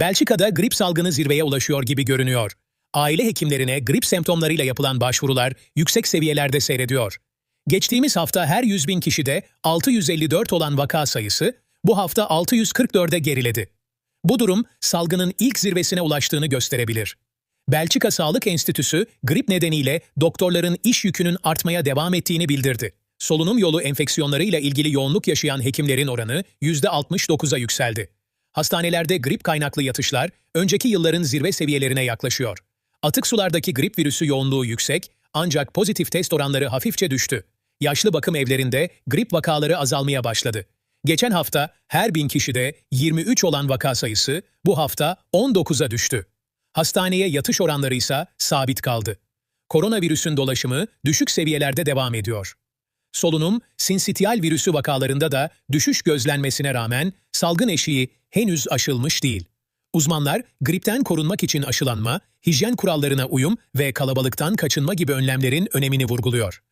Belçika'da grip salgını zirveye ulaşıyor gibi görünüyor. Aile hekimlerine grip semptomlarıyla yapılan başvurular yüksek seviyelerde seyrediyor. Geçtiğimiz hafta her 100 bin kişide 654 olan vaka sayısı bu hafta 644'e geriledi. Bu durum salgının ilk zirvesine ulaştığını gösterebilir. Belçika Sağlık Enstitüsü grip nedeniyle doktorların iş yükünün artmaya devam ettiğini bildirdi. Solunum yolu enfeksiyonlarıyla ilgili yoğunluk yaşayan hekimlerin oranı %69'a yükseldi. Hastanelerde grip kaynaklı yatışlar önceki yılların zirve seviyelerine yaklaşıyor. Atık sulardaki grip virüsü yoğunluğu yüksek ancak pozitif test oranları hafifçe düştü. Yaşlı bakım evlerinde grip vakaları azalmaya başladı. Geçen hafta her bin kişide 23 olan vaka sayısı bu hafta 19'a düştü. Hastaneye yatış oranları ise sabit kaldı. Koronavirüsün dolaşımı düşük seviyelerde devam ediyor. Solunum, sinsitiyal virüsü vakalarında da düşüş gözlenmesine rağmen salgın eşiği henüz aşılmış değil. Uzmanlar, gripten korunmak için aşılanma, hijyen kurallarına uyum ve kalabalıktan kaçınma gibi önlemlerin önemini vurguluyor.